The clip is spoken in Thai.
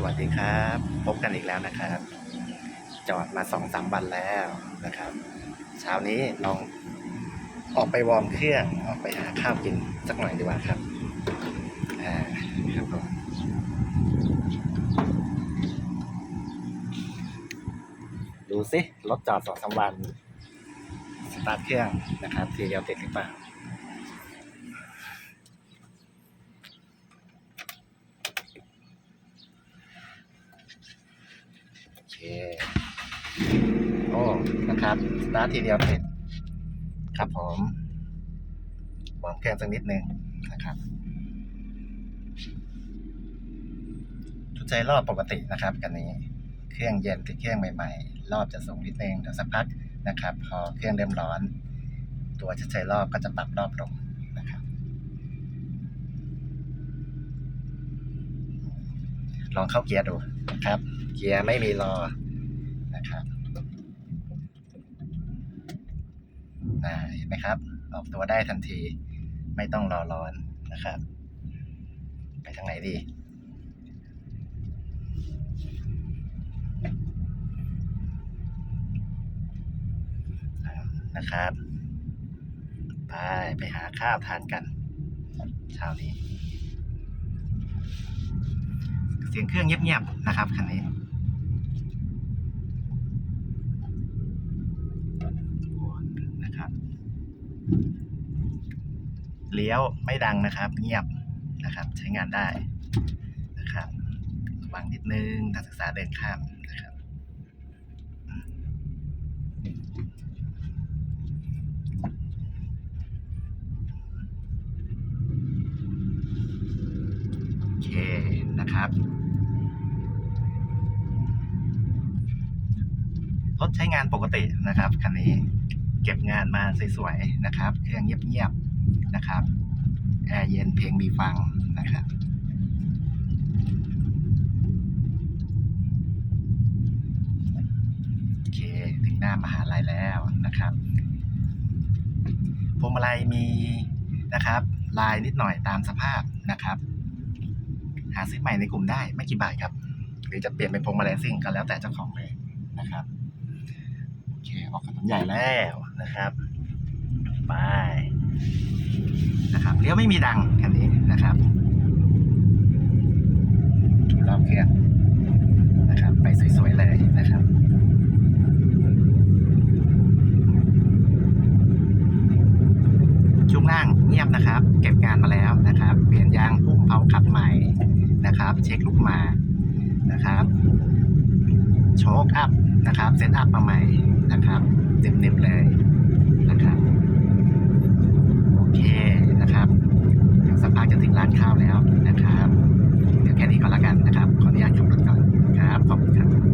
สวัสดีครับ พบกันอีกแล้วนะครับ จอดมาสองสามวันแล้วนะครับ เช้านี้ลองออกไปวอร์มเครื่องออกไปหาข้าวกินสักหน่อยดีกว่าครับอ่าครับผมดูสิรถจอดสองสามวัน สตาร์ทเครื่องนะครับทีเดียวติดหรือเปล่า โอเคโอ้นะครับสตาร์ททีเดียวติดครับผมวางเครื่องสักนิดนึงนะครับทุกใจรอบปกตินะครับกันนี้ เครื่องเย็นติดเครื่องใหม่ ๆ รอบจะสูงนิดนึงเดี๋ยวสักพักนะครับ พอเครื่องเริ่มร้อน ตัวจะใช้รอบก็จะปรับรอบลงนะครับ ลองเข้าเกียร์ดูนะครับ เกียร์ไม่มีรอนะครับอ่าเห็นไหมครับ ออกตัวได้ทันที ไม่ต้องรอร้อนนะครับ ไปทางไหนดีนะครับ ไป ไปหาข้าวทานกัน เช้านี้ เสียงเครื่องเงียบๆนะครับคันนี้นะครับ เลี้ยวไม่ดังนะครับ เงียบนะครับ ใช้งานได้นะครับระวังนิดนึงนักศึกษาเดินข้ามนะครับ โอเคนะครับรถใช้งานปกตินะครับคันนี้ เก็บงานมาสวยๆนะครับ เครื่องเงียบๆนะครับแอร์เย็นเพลงมีฟังนะครับโอเคถึงหน้ามหาลัยแล้วนะครับพวงมาลัยมีนะครับลายนิดหน่อยตามสภาพนะครับ หาซื้อใหม่ในกลุ่มได้ไม่กี่บาทครับ หรือจะเปลี่ยนเป็นพวงมาลัยซิ่งก็แล้วแต่เจ้าของเลยนะครับ เค ออกถนนใหญ่แล้วนะครับไปนะครับเลี้ยวไม่มีดังคันนี้นะครับรอบเครื่องนะครับ ไปสวยๆเลยนะครับช่วงล่างเงียบนะครับ เก็บงานมาแล้วนะครับ เปลี่ยนยางพุ่มเผาขัดใหม่นะครับ เช็คลูกมานะครับ โชคอัพ นะครับเซตอัพมาใหม่นะครับเต็มๆเลยนะครับโอเคนะครับสักพักจะถึงร้านข้าวแล้วนะครับ เดี๋ยวแค่นี้ก่อนละกันนะครับ ขออนุญาตขับรถก่อนครับขอบคุณครับ